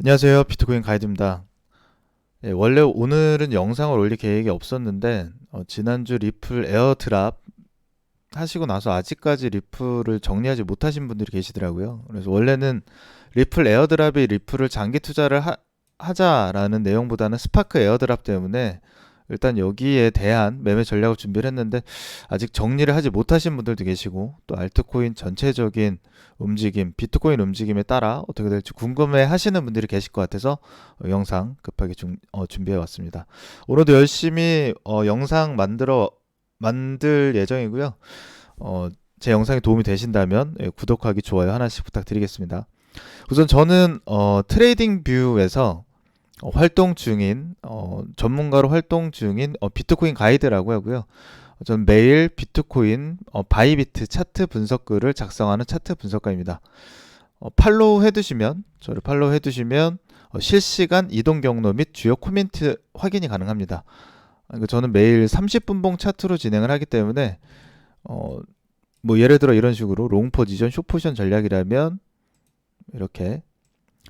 안녕하세요. 비트코인 가이드입니다. 예, 원래 오늘은 영상을 올릴 계획이 없었는데 어, 지난주 리플 에어드랍 하시고 나서 아직까지 리플을 정리하지 못하신 분들이 계시더라고요. 그래서 원래는 리플 에어드랍이 리플을 장기 투자를 하, 하자라는 내용보다는 스파크 에어드랍 때문에 일단 여기에 대한 매매 전략을 준비를 했는데 아직 정리를 하지 못하신 분들도 계시고 또 알트코인 전체적인 움직임, 비트코인 움직임에 따라 어떻게 될지 궁금해 하시는 분들이 계실 것 같아서 어, 영상 급하게 중, 어, 준비해 왔습니다. 오늘도 열심히 어, 영상 만들어 만들 예정이고요. 어, 제 영상이 도움이 되신다면 예, 구독하기, 좋아요 하나씩 부탁드리겠습니다. 우선 저는 어, 트레이딩 뷰에서 어, 활동 중인 어, 전문가로 활동 중인 어, 비트코인 가이드라고 하고요. 저는 매일 비트코인 어, 바이비트 차트 분석글을 작성하는 차트 분석가입니다. 어, 팔로우 해두시면 저를 팔로우 해두시면 어, 실시간 이동 경로 및 주요 코멘트 확인이 가능합니다. 그러니까 저는 매일 30분봉 차트로 진행을 하기 때문에 어, 뭐 예를 들어 이런 식으로 롱 포지션, 쇼 포지션 전략이라면 이렇게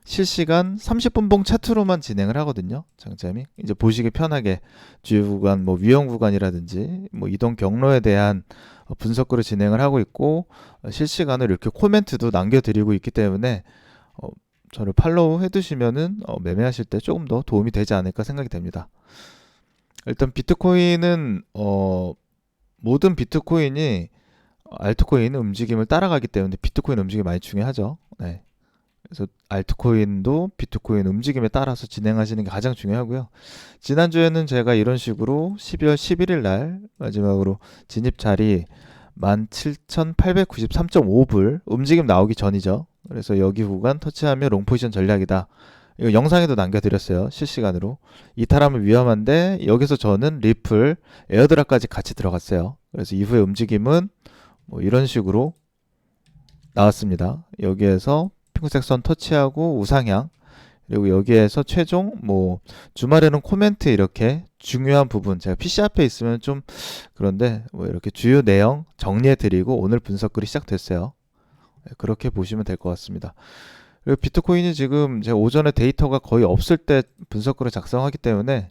실시간 30분 봉 차트로만 진행을 하거든요. 장점이 이제 보시기 편하게 주요 구간, 뭐 위험 구간이라든지 뭐 이동 경로에 대한 어, 분석글을 진행을 하고 있고 어, 실시간으로 이렇게 코멘트도 남겨드리고 있기 때문에 어, 저를 팔로우 해두시면은 어, 매매하실 때 조금 더 도움이 되지 않을까 생각이 됩니다. 일단 비트코인은 어, 모든 비트코인이 알트코인 움직임을 따라가기 때문에 비트코인 움직임이 많이 중요하죠. 네. 그래서 알트코인도 비트코인 움직임에 따라서 진행하시는 게 가장 중요하고요. 지난주에는 제가 이런 식으로 12월 11일 날 마지막으로 진입 자리 17,893.5불 움직임 나오기 전이죠. 그래서 여기 구간 터치하면 롱 포지션 전략이다. 이거 영상에도 남겨드렸어요. 실시간으로. 이탈하면 위험한데 여기서 저는 리플, 에어드랍까지 같이 들어갔어요. 그래서 이후의 움직임은 뭐 이런 식으로 나왔습니다. 여기에서 핑크색 선 터치하고 우상향 그리고 여기에서 최종 뭐 주말에는 코멘트 이렇게 중요한 부분 제가 PC 앞에 있으면 좀 그런데 뭐 이렇게 주요 내용 정리해 드리고 오늘 분석글이 시작됐어요. 네, 그렇게 보시면 될 것 같습니다. 그리고 비트코인이 지금 제가 오전에 데이터가 거의 없을 때 분석글을 작성하기 때문에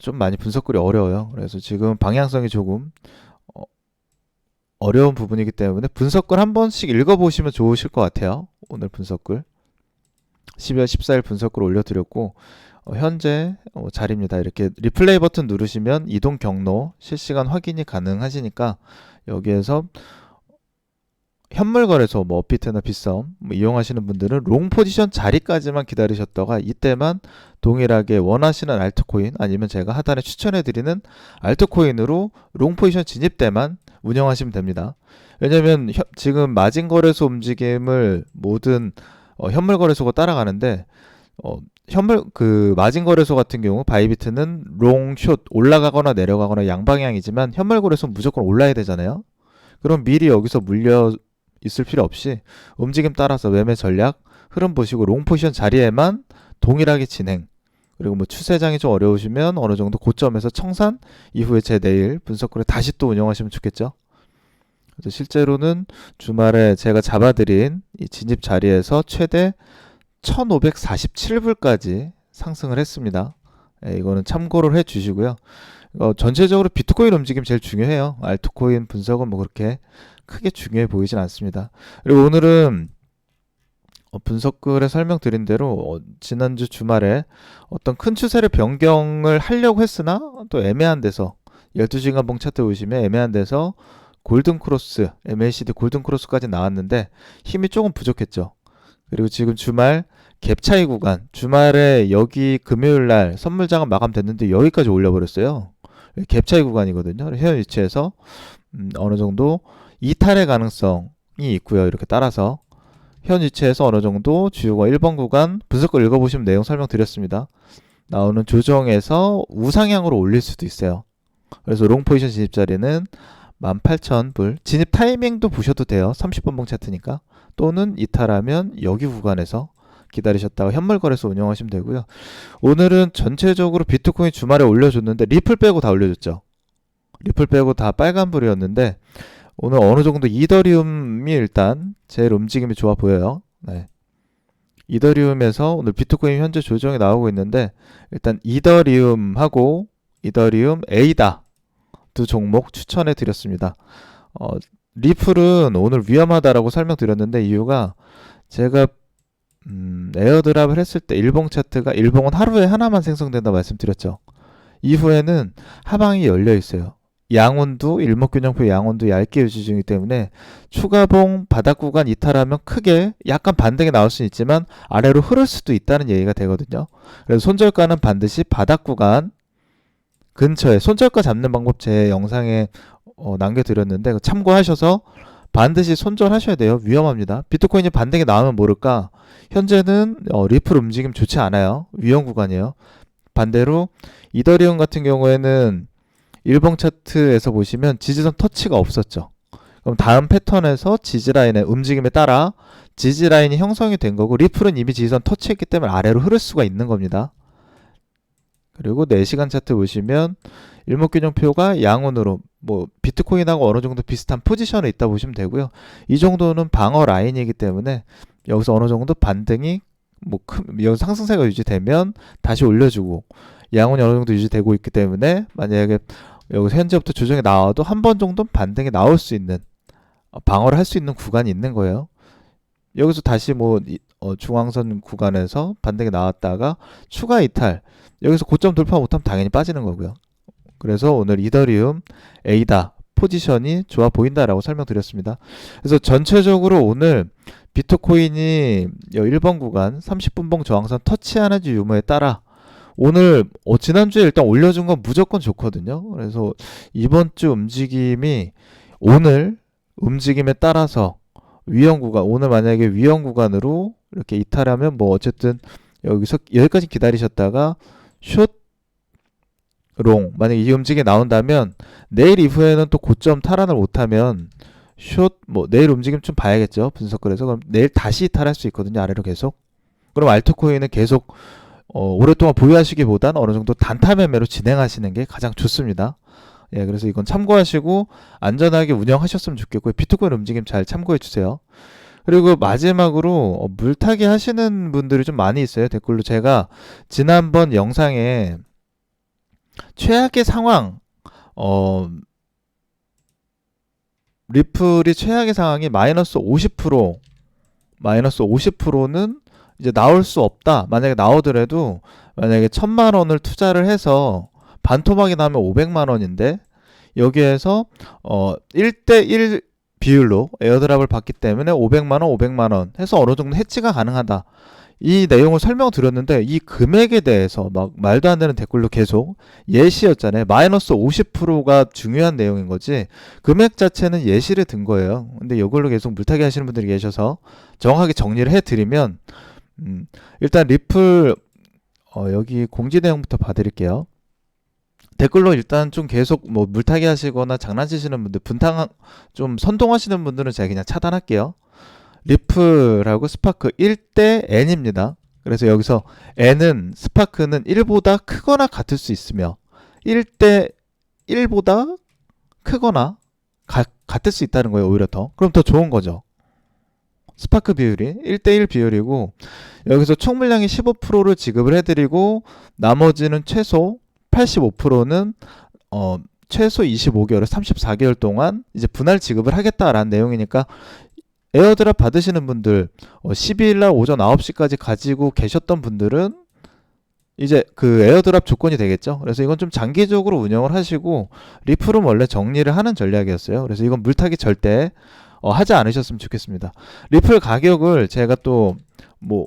좀 많이 분석글이 어려워요. 그래서 지금 방향성이 조금 어, 어려운 부분이기 때문에 분석글 한 번씩 읽어보시면 좋으실 것 같아요. 오늘 분석글 12월 14일 분석글 올려드렸고 어, 현재 어, 자리입니다. 이렇게 리플레이 버튼 누르시면 이동 경로 실시간 확인이 가능하시니까 여기에서 현물 거래소 뭐 업비트나 빗썸 뭐 이용하시는 분들은 롱 포지션 자리까지만 기다리셨다가 이때만 동일하게 원하시는 알트코인 아니면 제가 하단에 추천해 드리는 알트코인으로 롱 포지션 진입 때만 운영하시면 됩니다. 왜냐면 현- 지금 마진 거래소 움직임을 모든 어, 현물 거래소가 따라가는데 어, 현물 그 마진 거래소 같은 경우 바이비트는 롱, 숏 올라가거나 내려가거나 양방향이지만 현물 거래소는 무조건 올라야 되잖아요. 그럼 미리 여기서 물려 있을 필요 없이 움직임 따라서 매매 전략 흐름 보시고 롱 포지션 자리에만 동일하게 진행. 그리고 뭐 추세장이 좀 어려우시면 어느 정도 고점에서 청산 이후에 제 내일 분석글을 다시 또 운영하시면 좋겠죠. 그래서 실제로는 주말에 제가 잡아드린 이 진입 자리에서 최대 1547불까지 상승을 했습니다. 예, 이거는 참고를 해 주시고요. 어, 전체적으로 비트코인 움직임 제일 중요해요. 알트코인 분석은 뭐 그렇게 크게 중요해 보이진 않습니다. 그리고 오늘은 어, 분석글에 설명드린 대로 어, 지난주 주말에 어떤 큰 추세를 변경을 하려고 했으나 또 애매한 데서 12시간 봉 차트 보시면 애매한 데서 골든 크로스, MACD 골든 크로스까지 나왔는데 힘이 조금 부족했죠. 그리고 지금 주말 갭 차이 구간, 주말에 여기 금요일 날 선물 장은 마감됐는데 여기까지 올려버렸어요. 갭 차이 구간이거든요. 현 위치에서 음, 어느 정도 이탈의 가능성이 있고요. 이렇게 따라서 현 위치에서 어느 정도 주요가 1번 구간 분석글 읽어보시면 내용 설명드렸습니다. 나오는 조정에서 우상향으로 올릴 수도 있어요. 그래서 롱 포지션 진입 자리는 18,000불. 진입 타이밍도 보셔도 돼요. 30분봉 차트니까. 또는 이탈하면 여기 구간에서 기다리셨다가 현물 거래소 운영하시면 되고요. 오늘은 전체적으로 비트코인 주말에 올려줬는데 리플 빼고 다 올려줬죠. 리플 빼고 다 빨간불이었는데 오늘 어느 정도 이더리움이 일단 제일 움직임이 좋아 보여요. 네. 이더리움에서 오늘 비트코인 현재 조정이 나오고 있는데 일단 이더리움하고 이더리움 에이다 두 종목 추천해 드렸습니다. 어, 리플은 오늘 위험하다라고 설명드렸는데 이유가 제가 음, 에어드랍을 했을 때 일봉 차트가 일봉은 하루에 하나만 생성된다 말씀드렸죠. 이후에는 하방이 열려 있어요. 양온도 일목균형표 양온도 얇게 유지 중이기 때문에 추가봉 바닥 구간 이탈하면 크게 약간 반등이 나올 수 있지만 아래로 흐를 수도 있다는 얘기가 되거든요. 그래서 손절가는 반드시 바닥 구간 근처에 손절가 잡는 방법 제 영상에 어, 남겨드렸는데 참고하셔서 반드시 손절하셔야 돼요. 위험합니다. 비트코인이 반등이 나오면 모를까. 현재는 어, 리플 움직임 좋지 않아요. 위험 구간이에요. 반대로 이더리움 같은 경우에는 일봉 차트에서 보시면 지지선 터치가 없었죠. 그럼 다음 패턴에서 지지라인의 움직임에 따라 지지라인이 형성이 된 거고 리플은 이미 지지선 터치했기 때문에 아래로 흐를 수가 있는 겁니다. 그리고 4시간 차트 보시면 일목균형표가 양온으로 뭐 비트코인하고 어느 정도 비슷한 포지션에 있다 보시면 되고요. 이 정도는 방어 라인이기 때문에 여기서 어느 정도 반등이 뭐 큰, 여기 상승세가 유지되면 다시 올려주고 양온이 어느 정도 유지되고 있기 때문에 만약에 여기서 현재부터 조정이 나와도 한 번 정도는 반등이 나올 수 있는 어, 방어를 할 수 있는 구간이 있는 거예요. 여기서 다시 뭐 이- 어, 중앙선 구간에서 반등이 나왔다가 추가 이탈 여기서 고점 돌파 못하면 당연히 빠지는 거고요. 그래서 오늘 이더리움 에이다 포지션이 좋아 보인다라고 설명드렸습니다. 그래서 전체적으로 오늘 비트코인이 1번 구간 30분봉 저항선 터치하는지 유무에 따라 오늘 어, 지난주에 일단 올려준 건 무조건 좋거든요. 그래서 이번 주 움직임이 오늘 움직임에 따라서 위험 구간 오늘 만약에 위험 구간으로 이렇게 이탈하면 뭐 어쨌든 여기서 여기까지 기다리셨다가 숏 롱 만약에 이 움직임이 나온다면 내일 이후에는 또 고점 탈환을 못하면 숏 뭐 내일 움직임 좀 봐야겠죠 분석글에서 그럼 내일 다시 이탈할 수 있거든요 아래로 계속 그럼 알트코인은 계속 어, 오랫동안 보유하시기보단 어느 정도 단타 매매로 진행하시는 게 가장 좋습니다. 예, 그래서 이건 참고하시고 안전하게 운영하셨으면 좋겠고요. 비트코인 움직임 잘 참고해 주세요. 그리고 마지막으로 어, 물타기 하시는 분들이 좀 많이 있어요. 댓글로 제가 지난번 영상에 최악의 상황 어 리플이 최악의 상황이 마이너스 50% 마이너스 50%는 이제 나올 수 없다. 만약에 나오더라도 만약에 천만 원을 투자를 해서 반토막이 나면 500만 원인데 여기에서 어 1대1 비율로 에어드랍을 받기 때문에 500만 원, 500만 원 해서 어느 정도 해치가 가능하다. 이 내용을 설명드렸는데 이 금액에 대해서 막 말도 안 되는 댓글로 계속 예시였잖아요. 마이너스 50%가 중요한 내용인 거지 금액 자체는 예시를 든 거예요. 근데 이걸로 계속 물타기 하시는 분들이 계셔서 정확하게 정리를 해 드리면 음, 일단 리플 어, 여기 공지 내용부터 봐드릴게요. 댓글로 일단 좀 계속 뭐 물타기 하시거나 장난치시는 분들 분탕 좀 선동하시는 분들은 제가 그냥 차단할게요. 리플하고 스파크 1대 n입니다. 그래서 여기서 n은 스파크는 1보다 크거나 같을 수 있으며 1대 1보다 크거나 가- 같을 수 있다는 거예요. 오히려 더. 그럼 더 좋은 거죠. 스파크 비율이 1대1 비율이고 여기서 총 물량이 15%를 지급을 해드리고 나머지는 최소 85%는 어 최소 25개월, 34개월 동안 이제 분할 지급을 하겠다라는 내용이니까 에어드랍 받으시는 분들 어 12일 날 오전 9시까지 가지고 계셨던 분들은 이제 그 에어드랍 조건이 되겠죠. 그래서 이건 좀 장기적으로 운영을 하시고 리플은 원래 정리를 하는 전략이었어요. 그래서 이건 물타기 절대 어, 하지 않으셨으면 좋겠습니다. 리플 가격을 제가 또뭐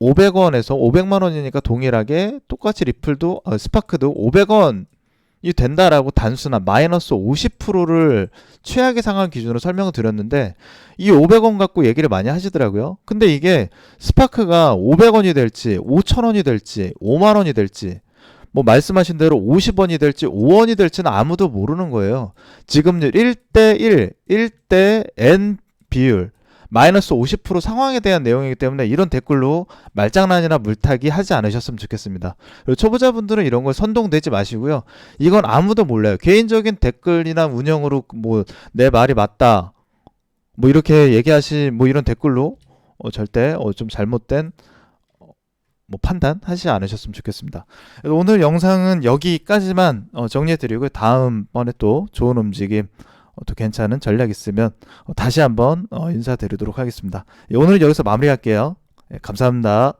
500원에서 500만 원이니까 동일하게 똑같이 리플도 어, 스파크도 500원이 된다라고 단순한 마이너스 50%를 최악의 상황 기준으로 설명을 드렸는데 이 500원 갖고 얘기를 많이 하시더라고요. 근데 이게 스파크가 500원이 될지 5,000원이 될지 5만 원이 될지 뭐 말씀하신 대로 50원이 될지 5원이 될지는 아무도 모르는 거예요. 지급률 1대 1, 1대 n 비율, 마이너스 50% 상황에 대한 내용이기 때문에 이런 댓글로 말장난이나 물타기 하지 않으셨으면 좋겠습니다. 초보자분들은 이런 걸 선동되지 마시고요. 이건 아무도 몰라요. 개인적인 댓글이나 운영으로 뭐 내 말이 맞다. 뭐 이렇게 얘기하시 뭐 이런 댓글로 어, 절대 어, 좀 잘못된 어, 뭐 판단 하지 않으셨으면 좋겠습니다. 오늘 영상은 여기까지만 어, 정리해드리고 다음번에 또 좋은 움직임 어, 또 괜찮은 전략 있으면 어, 다시 한번 어, 인사드리도록 하겠습니다. 예, 오늘 여기서 마무리할게요. 예, 감사합니다.